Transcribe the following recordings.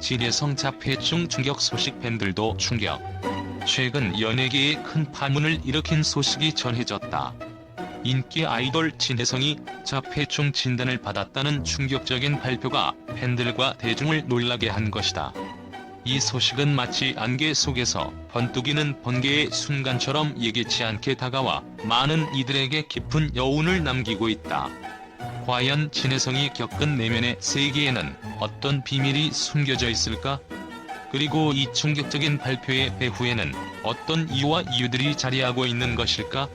진혜성 자폐증 충격 소식 팬들도 충격. 최근 연예계에 큰 파문을 일으킨 소식이 전해졌다. 인기 아이돌 진혜성이 자폐증 진단을 받았다는 충격적인 발표가 팬들과 대중을 놀라게 한 것이다. 이 소식은 마치 안개 속에서 번뜩이는 번개의 순간처럼 예기치 않게 다가와 많은 이들에게 깊은 여운을 남기고 있다. 과연 진혜성이 겪은 내면의 세계에는 어떤 비밀이 숨겨져 있을까? 그리고 이 충격적인 발표의 배후에는 어떤 이유와 이유들이 자리하고 있는 것일까?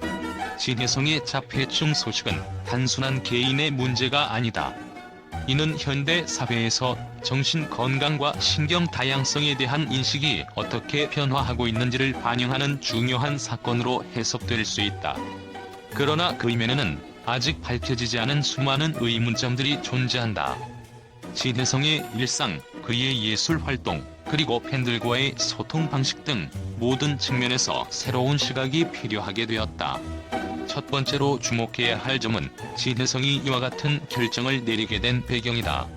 진혜성의 자폐증 소식은 단순한 개인의 문제가 아니다. 이는 현대 사회에서 정신 건강과 신경 다양성에 대한 인식이 어떻게 변화하고 있는지를 반영하는 중요한 사건으로 해석될 수 있다. 그러나 그 이면에는 아직 밝혀지지 않은 수많은 의문점들이 존재한다. 진혜성의 일상, 그의 예술 활동, 그리고 팬들과의 소통 방식 등 모든 측면에서 새로운 시각이 필요하게 되었다. 첫 번째로 주목해야 할 점은 진혜성이 이와 같은 결정을 내리게 된 배경이다.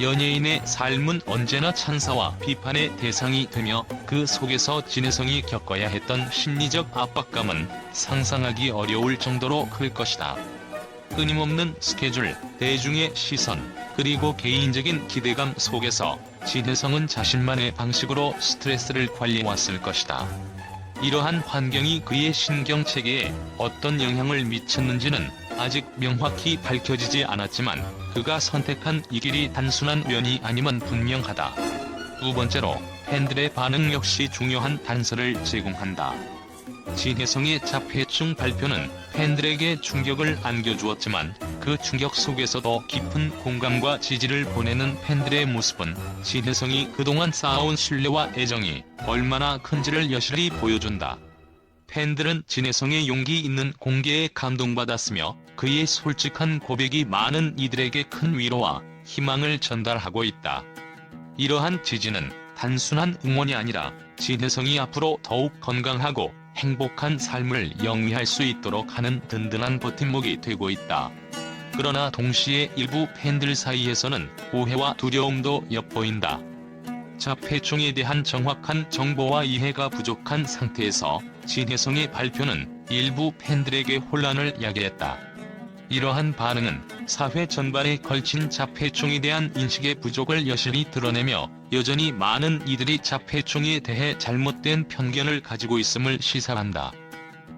연예인의 삶은 언제나 찬사와 비판의 대상이 되며 그 속에서 진혜성이 겪어야 했던 심리적 압박감은 상상하기 어려울 정도로 클 것이다. 끊임없는 스케줄, 대중의 시선, 그리고 개인적인 기대감 속에서 진혜성은 자신만의 방식으로 스트레스를 관리해왔을 것이다. 이러한 환경이 그의 신경체계에 어떤 영향을 미쳤는지는 아직 명확히 밝혀지지 않았지만 그가 선택한 이 길이 단순한 면이 아님은 분명하다. 두 번째로 팬들의 반응 역시 중요한 단서를 제공한다. 진혜성의 자폐증 발표는 팬들에게 충격을 안겨주었지만 그 충격 속에서도 깊은 공감과 지지를 보내는 팬들의 모습은 진혜성이 그동안 쌓아온 신뢰와 애정이 얼마나 큰지를 여실히 보여준다. 팬들은 진혜성의 용기 있는 공개에 감동받았으며 그의 솔직한 고백이 많은 이들에게 큰 위로와 희망을 전달하고 있다. 이러한 지지는 단순한 응원이 아니라 진혜성이 앞으로 더욱 건강하고 행복한 삶을 영위할 수 있도록 하는 든든한 버팀목이 되고 있다. 그러나 동시에 일부 팬들 사이에서는 오해와 두려움도 엿보인다. 자폐증에 대한 정확한 정보와 이해가 부족한 상태에서 진혜성의 발표는 일부 팬들에게 혼란을 야기했다. 이러한 반응은 사회 전반에 걸친 자폐증에 대한 인식의 부족을 여실히 드러내며 여전히 많은 이들이 자폐증에 대해 잘못된 편견을 가지고 있음을 시사한다.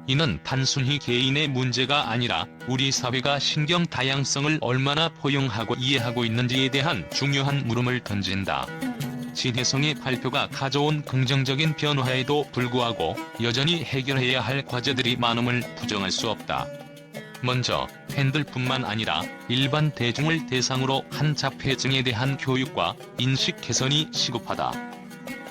이는 단순히 개인의 문제가 아니라 우리 사회가 신경 다양성을 얼마나 포용하고 이해하고 있는지에 대한 중요한 물음을 던진다. 진혜성의 발표가 가져온 긍정적인 변화에도 불구하고 여전히 해결해야 할 과제들이 많음을 부정할 수 없다. 먼저 팬들뿐만 아니라 일반 대중을 대상으로 한 자폐증에 대한 교육과 인식 개선이 시급하다.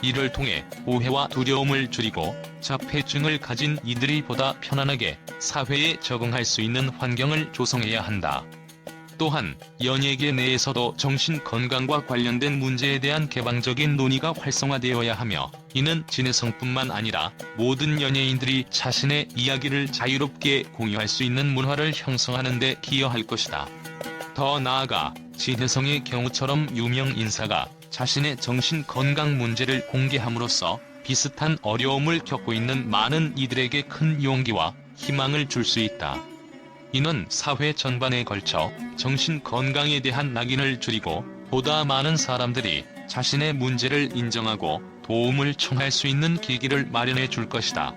이를 통해 오해와 두려움을 줄이고 자폐증을 가진 이들이 보다 편안하게 사회에 적응할 수 있는 환경을 조성해야 한다. 또한 연예계 내에서도 정신 건강과 관련된 문제에 대한 개방적인 논의가 활성화되어야 하며 이는 진혜성뿐만 아니라 모든 연예인들이 자신의 이야기를 자유롭게 공유할 수 있는 문화를 형성하는 데 기여할 것이다. 더 나아가 진혜성의 경우처럼 유명 인사가 자신의 정신 건강 문제를 공개함으로써 비슷한 어려움을 겪고 있는 많은 이들에게 큰 용기와 희망을 줄 수 있다. 이는 사회 전반에 걸쳐 정신 건강에 대한 낙인을 줄이고 보다 많은 사람들이 자신의 문제를 인정하고 도움을 청할 수 있는 계기를 마련해 줄 것이다.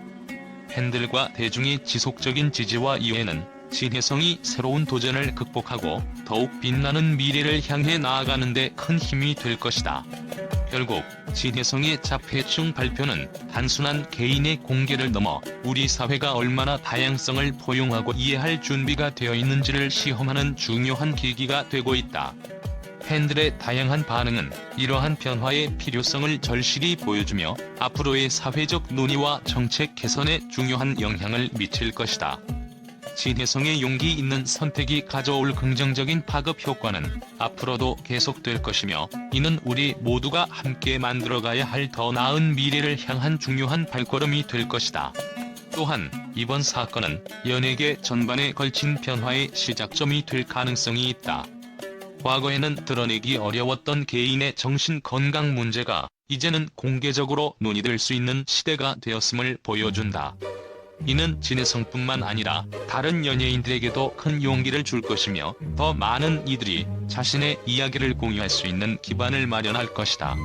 팬들과 대중의 지속적인 지지와 이해는 진혜성이 새로운 도전을 극복하고 더욱 빛나는 미래를 향해 나아가는 데 큰 힘이 될 것이다. 결국 진혜성의 자폐증 발표는 단순한 개인의 공개를 넘어 우리 사회가 얼마나 다양성을 포용하고 이해할 준비가 되어 있는지를 시험하는 중요한 계기가 되고 있다. 팬들의 다양한 반응은 이러한 변화의 필요성을 절실히 보여주며 앞으로의 사회적 논의와 정책 개선에 중요한 영향을 미칠 것이다. 진혜성의 용기 있는 선택이 가져올 긍정적인 파급 효과는 앞으로도 계속될 것이며 이는 우리 모두가 함께 만들어가야 할 더 나은 미래를 향한 중요한 발걸음이 될 것이다. 또한 이번 사건은 연예계 전반에 걸친 변화의 시작점이 될 가능성이 있다. 과거에는 드러내기 어려웠던 개인의 정신 건강 문제가 이제는 공개적으로 논의될 수 있는 시대가 되었음을 보여준다. 이는 진혜성뿐만 아니라 다른 연예인들에게도 큰 용기를 줄 것이며 더 많은 이들이 자신의 이야기를 공유할 수 있는 기반을 마련할 것이다.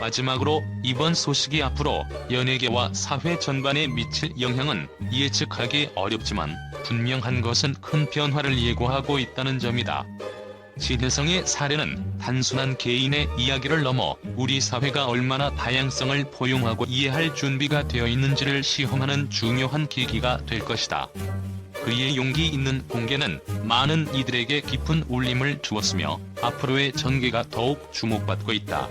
마지막으로 이번 소식이 앞으로 연예계와 사회 전반에 미칠 영향은 예측하기 어렵지만 분명한 것은 큰 변화를 예고하고 있다는 점이다. 진혜성의 사례는 단순한 개인의 이야기를 넘어 우리 사회가 얼마나 다양성을 포용하고 이해할 준비가 되어 있는지를 시험하는 중요한 계기가 될 것이다. 그의 용기 있는 공개는 많은 이들에게 깊은 울림을 주었으며 앞으로의 전개가 더욱 주목받고 있다.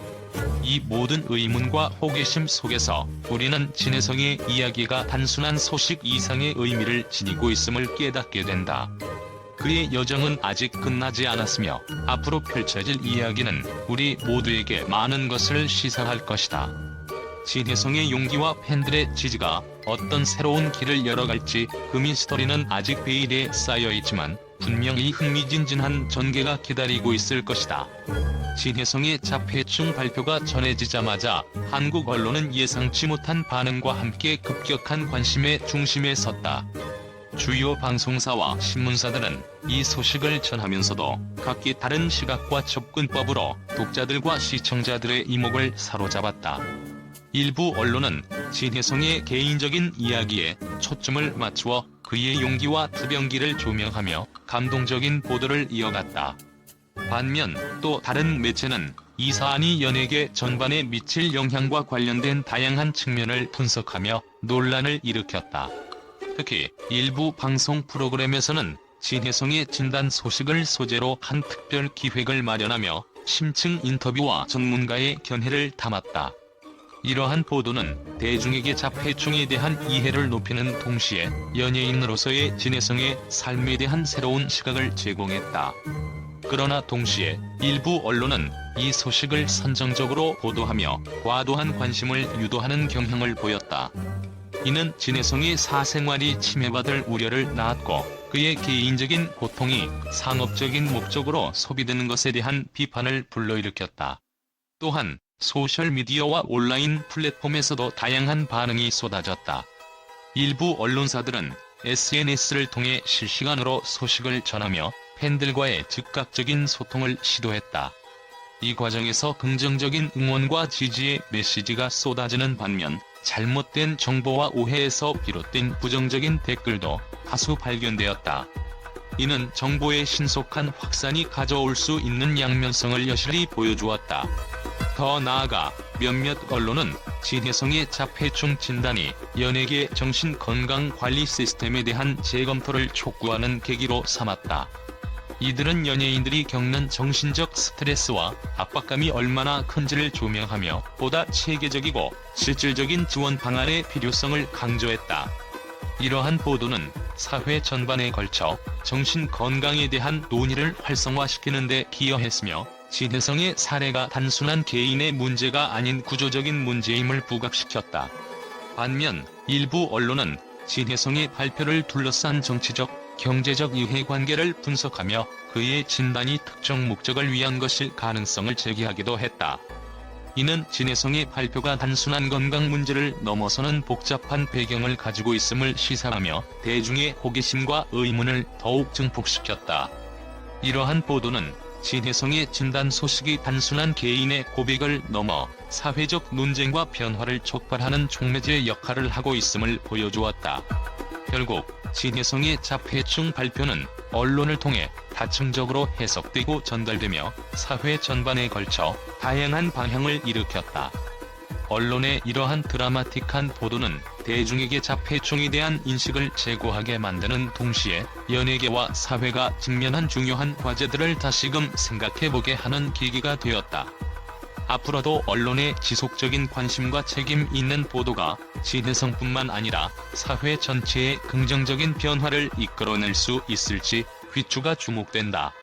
이 모든 의문과 호기심 속에서 우리는 진혜성의 이야기가 단순한 소식 이상의 의미를 지니고 있음을 깨닫게 된다. 그의 여정은 아직 끝나지 않았으며 앞으로 펼쳐질 이야기는 우리 모두에게 많은 것을 시사할 것이다. 진혜성의 용기와 팬들의 지지가 어떤 새로운 길을 열어갈지 그 미스터리는 아직 베일에 쌓여있지만 분명히 흥미진진한 전개가 기다리고 있을 것이다. 진혜성의 자폐충 발표가 전해지자마자 한국 언론은 예상치 못한 반응과 함께 급격한 관심의 중심에 섰다. 주요 방송사와 신문사들은 이 소식을 전하면서도 각기 다른 시각과 접근법으로 독자들과 시청자들의 이목을 사로잡았다. 일부 언론은 진혜성의 개인적인 이야기에 초점을 맞추어 그의 용기와 투병기를 조명하며 감동적인 보도를 이어갔다. 반면 또 다른 매체는 이 사안이 연예계 전반에 미칠 영향과 관련된 다양한 측면을 분석하며 논란을 일으켰다. 특히 일부 방송 프로그램에서는 진혜성의 진단 소식을 소재로 한 특별 기획을 마련하며 심층 인터뷰와 전문가의 견해를 담았다. 이러한 보도는 대중에게 자폐충에 대한 이해를 높이는 동시에 연예인으로서의 진혜성의 삶에 대한 새로운 시각을 제공했다. 그러나 동시에 일부 언론은 이 소식을 선정적으로 보도하며 과도한 관심을 유도하는 경향을 보였다. 이는 진혜성의 사생활이 침해받을 우려를 낳았고 그의 개인적인 고통이 상업적인 목적으로 소비되는 것에 대한 비판을 불러일으켰다. 또한 소셜미디어와 온라인 플랫폼에서도 다양한 반응이 쏟아졌다. 일부 언론사들은 SNS를 통해 실시간으로 소식을 전하며 팬들과의 즉각적인 소통을 시도했다. 이 과정에서 긍정적인 응원과 지지의 메시지가 쏟아지는 반면 잘못된 정보와 오해에서 비롯된 부정적인 댓글도 다수 발견되었다. 이는 정보의 신속한 확산이 가져올 수 있는 양면성을 여실히 보여주었다. 더 나아가 몇몇 언론은 진혜성의 자폐충 진단이 연예계 정신건강관리 시스템에 대한 재검토를 촉구하는 계기로 삼았다. 이들은 연예인들이 겪는 정신적 스트레스와 압박감이 얼마나 큰지를 조명하며 보다 체계적이고 실질적인 지원 방안의 필요성을 강조했다. 이러한 보도는 사회 전반에 걸쳐 정신 건강에 대한 논의를 활성화시키는 데 기여했으며 진혜성의 사례가 단순한 개인의 문제가 아닌 구조적인 문제임을 부각시켰다. 반면 일부 언론은 진혜성의 발표를 둘러싼 정치적, 경제적 이해관계를 분석하며 그의 진단이 특정 목적을 위한 것일 가능성을 제기하기도 했다. 이는 진혜성의 발표가 단순한 건강 문제를 넘어서는 복잡한 배경을 가지고 있음을 시사하며 대중의 호기심과 의문을 더욱 증폭시켰다. 이러한 보도는 진혜성의 진단 소식이 단순한 개인의 고백을 넘어 사회적 논쟁과 변화를 촉발하는 촉매제 역할을 하고 있음을 보여주었다. 결국 진혜성의 자폐충 발표는 언론을 통해 다층적으로 해석되고 전달되며 사회 전반에 걸쳐 다양한 방향을 일으켰다. 언론의 이러한 드라마틱한 보도는 대중에게 자폐충에 대한 인식을 제고하게 만드는 동시에 연예계와 사회가 직면한 중요한 과제들을 다시금 생각해보게 하는 계기가 되었다. 앞으로도 언론의 지속적인 관심과 책임 있는 보도가 진혜성뿐만 아니라 사회 전체에 긍정적인 변화를 이끌어낼 수 있을지 귀추가 주목된다.